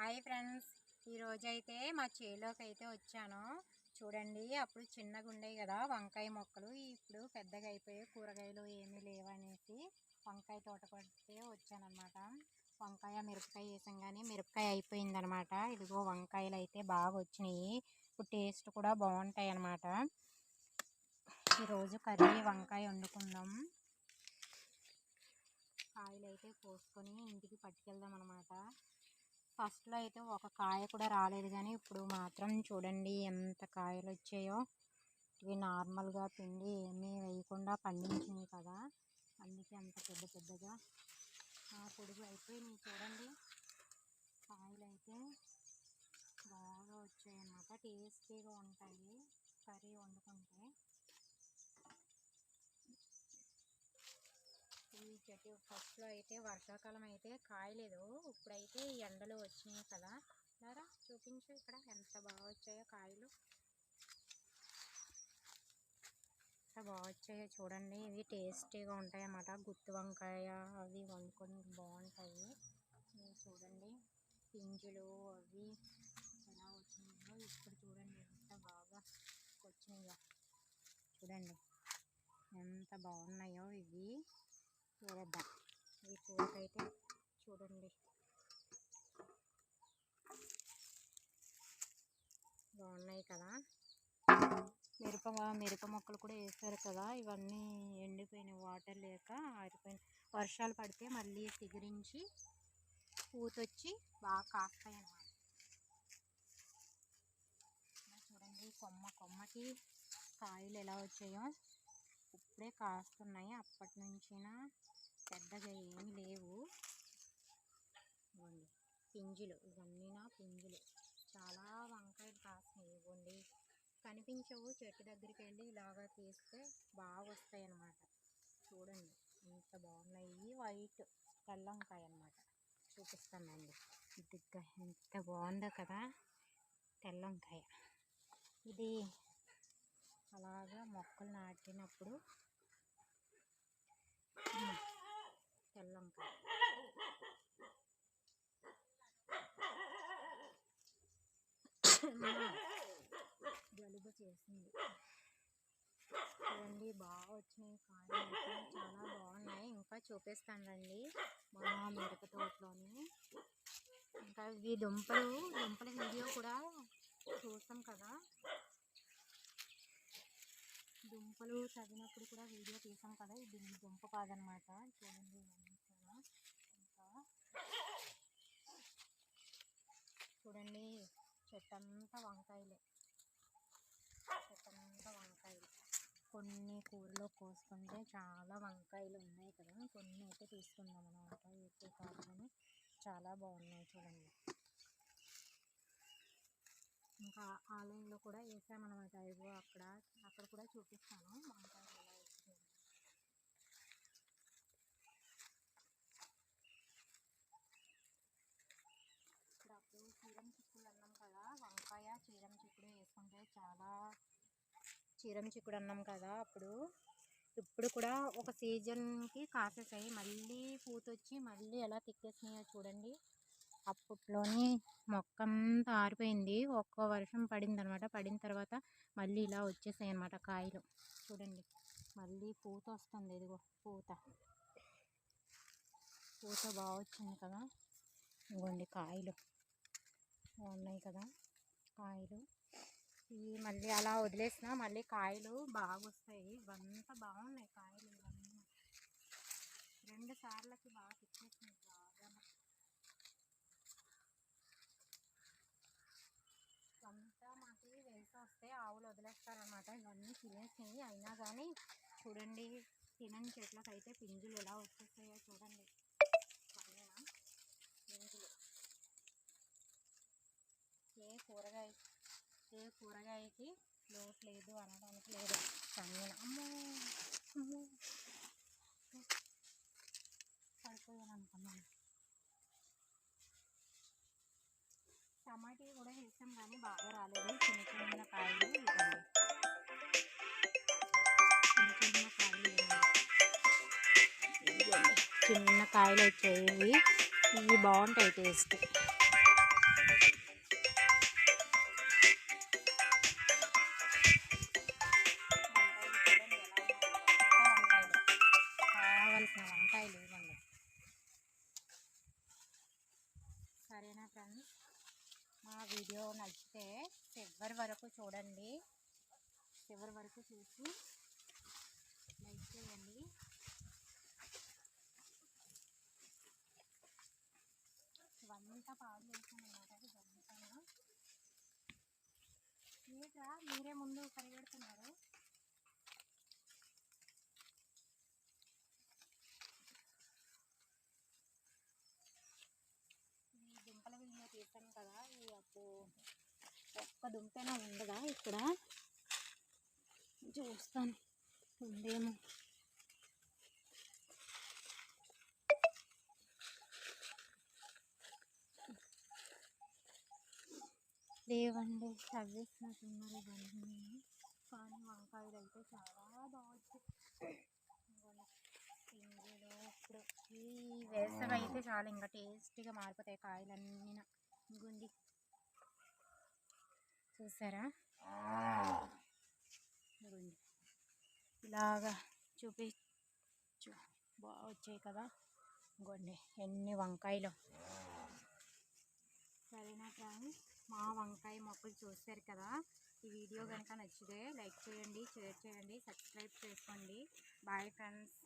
Hi friends. ఈరోజు అయితే మా చేలోకి అయితే వచ్చాను. చూడండి అప్పుడు చిన్నగా ఉండేవి కదా వంకాయ మొక్కలు. ఇప్పుడు పెద్దగా అయిపోయి కూరగాయలు ఏమీ లేవనేసి వంకాయ తోట కొట్టే వచ్చానమాట వంకాయ మిరపకాయ వేసాం కానీ మిరపకాయ అయిపోయిందనమాట ఇదిగో వంకాయలు అయితే బాగా వచ్చినాయి. ఇప్పుడు టేస్ట్ కూడా బాగుంటాయి అన్నమాట ఈరోజు కర్రీ వంకాయ వండుకుందాం. కాయలు అయితే కోసుకొని ఇంటికి పట్టుకెళ్దాం అనమాట ఫస్ట్లో అయితే ఒక కాయ కూడా రాలేదు కానీ ఇప్పుడు మాత్రం చూడండి ఎంత కాయలు వచ్చాయో. ఇవి నార్మల్గా పిండి ఏమీ వేయకుండా పండించింది కదా. అందుకే అంత పెద్ద పెద్దగా. ఆ పొడుగు అయిపోయినాయి చూడండి. కాయలు అయితే బాగా వచ్చాయన్నమాట. టేస్టీగా ఉంటాయి. కర్రీ వండుకుంటే. చెట్టు ఫస్ట్లో అయితే వర్షాకాలం అయితే కాయలేదు. ఇప్పుడైతే ఎండలు వచ్చినాయి కదా. దారా చూపించు ఇక్కడ ఎంత బాగా వచ్చాయో కాయలు. ఎంత బాగా వచ్చాయో చూడండి. ఇవి టేస్టీగా ఉంటాయి అన్నమాట గుత్తి వంకాయ అవి వండుకొని బాగుంటాయి. చూడండి. పింజులు అవి ఎలా వచ్చినాయో ఇప్పుడు చూడండి. ఎంత బాగా వచ్చినాయో. చూడండి. ఎంత బాగున్నాయో ఇవి. చూడద్దాం? ఈ కూరకైతే చూడండి. బాగున్నాయి కదా? మిరప మిరప మొక్కలు కూడా వేసారు కదా? ఇవన్నీ ఎండిపోయినాయి. వాటర్ లేక ఆరిపోయిన వర్షాలు పడితే మళ్ళీ చిగురించి పూతొచ్చి బాగా కాస్తాయి అన్నమాట. చూడండి కొమ్మ. కొమ్మకి కాయలు ఎలా వచ్చాయో ఇప్పుడే కాస్తున్నాయి. అప్పటి నుంచిన పెద్దగా ఏమి లేవు. ఇవ్వండి. పింజులు. ఇవన్నీ నా పింజులు. చాలా వంకాయలు కాసినాయి ఇవ్వండి. కనిపించవు. చెట్టు దగ్గరికి వెళ్ళి ఇలాగా తీస్తే బాగా వస్తాయి అన్నమాట చూడండి. ఎంత బాగున్నాయి. వైట్ తెల్లంకాయ అన్నమాట. చూపిస్తానండి ఇదిగా ఎంత బాగుందో కదా. తెల్లంకాయ ఇది అలాగా మొక్కలు నాటినప్పుడు తెల్ల వంకాయ జలుబు చేసింది. చూడండి బాగా వచ్చినాయి కాయలు అయితే. చాలా బాగున్నాయి. ఇంకా చూపిస్తాను రండి. మా మిరప తోటలోని. ఇంకా ఇవి దుంపలు దుంపల వీడియో కూడా చూస్తాం కదా. దుంపలు చదివినప్పుడు కూడా వీడియో తీసాం కదా ఇది దుంప కాదనమాట చూడండి ఇవన్నీ ఇంకా చూడండి చెట్టంతా వంకాయలే. చెట్టంతా వంకాయలు. కొన్ని కూరలో కోసుకుంటే చాలా వంకాయలు ఉన్నాయి కదా కొన్ని అయితే తీసుకుందాం అనమాట ఎక్కువ కాదు చాలా బాగున్నాయి చూడండి. ఇంకా ఆన్లైన్లో కూడా వేసామన్నమాట. ఇగో అక్కడ అక్కడ కూడా చూపిస్తాను. వంకాయలు ఎలా వేసాను ఇక్కడ అప్పుడు చీరం చిక్కుడు అన్నాం కదా వంకాయ చీరం చిక్కుడు వేసుకుంటే చాలా చీరం చిక్కుడు అన్నాం కదా అప్పుడు. ఇప్పుడు కూడా ఒక సీజన్కి కాసేసాయి. మళ్ళీ పూతొచ్చి మళ్ళీ ఎలా తిక్కేసినాయో చూడండి. అప్పట్లోని మొక్క అంతా ఆరిపోయింది. ఒక్క వర్షం పడింది అనమాట పడిన తర్వాత మళ్ళీ ఇలా వచ్చేసాయి అనమాట కాయలు. చూడండి. మళ్ళీ పూత వస్తుంది. ఇదిగో పూత. పూత బాగా వచ్చింది కదా. ఇదిగోండి కాయలు. బాగున్నాయి కదా కాయలు. ఈ మళ్ళీ అలా వదిలేసిన మళ్ళీ కాయలు బాగా వస్తాయి. ఇవంతా బాగున్నాయి కాయలు ఇవన్నీ రెండు సార్లకి బాగా తిప్పేసినాయి బాగా అంతా మాకు వెళ్తూ వస్తే ఆవులు వదిలేస్తారనమాట తినేసింది అయినా కానీ చూడండి తినని చెట్లకు అయితే పింజులు ఎలా వచ్చేస్తాయో చూడండి. పింజులు. ఏ కూరగాయ ఏ కూరగాయకి లోటు లేదు అనడానికి లేదు. పైన. అమ్మో! అమ్మో! పడిపోయాను అనుకున్నాను టమాటీ కూడా వేసాం కానీ బాగా చిన్న కాయలు వచ్చేవి. ఇవి బాగుంటాయి టేస్ట్. వంకాయలు సరేనా మా వీడియో నచ్చితే చివరి వరకు చూడండి. చివరి వరకు చూసి అంతా పాడు చేసాను అనమాట జరుగుతాను ఏంట్రా? మీరే ముందు పరిగెడుతున్నారు. ఈ దుంపల వీడియో తీసాను కదా ఈ అప్పు ఒక్క దుంపైనా ఉండదా ఇక్కడ? చూస్తాను ఉందేమో. లేవండి చదివిస్తున్నట్టున్నారు ఇవన్నీ కానీ వంకాయలు అయితే చాలా బాగుంటాయి పిండిలో ఇప్పుడు ఈ వేసవి అయితే చాలా ఇంకా టేస్టీగా మారిపోతాయి కాయలన్నీ. ఇంకొంది చూసారా? ఇదిగోండి. ఇలాగా చూపించు బాగా వచ్చాయి కదా. ఇంకోండి ఎన్ని వంకాయలు. సరేనా ఫ్రెండ్స్? మా వంకాయ మొక్కలు చూశారు కదా? ఈ వీడియో కనుక నచ్చితే లైక్ చేయండి షేర్ చేయండి సబ్స్క్రైబ్ చేసుకోండి. Bye friends.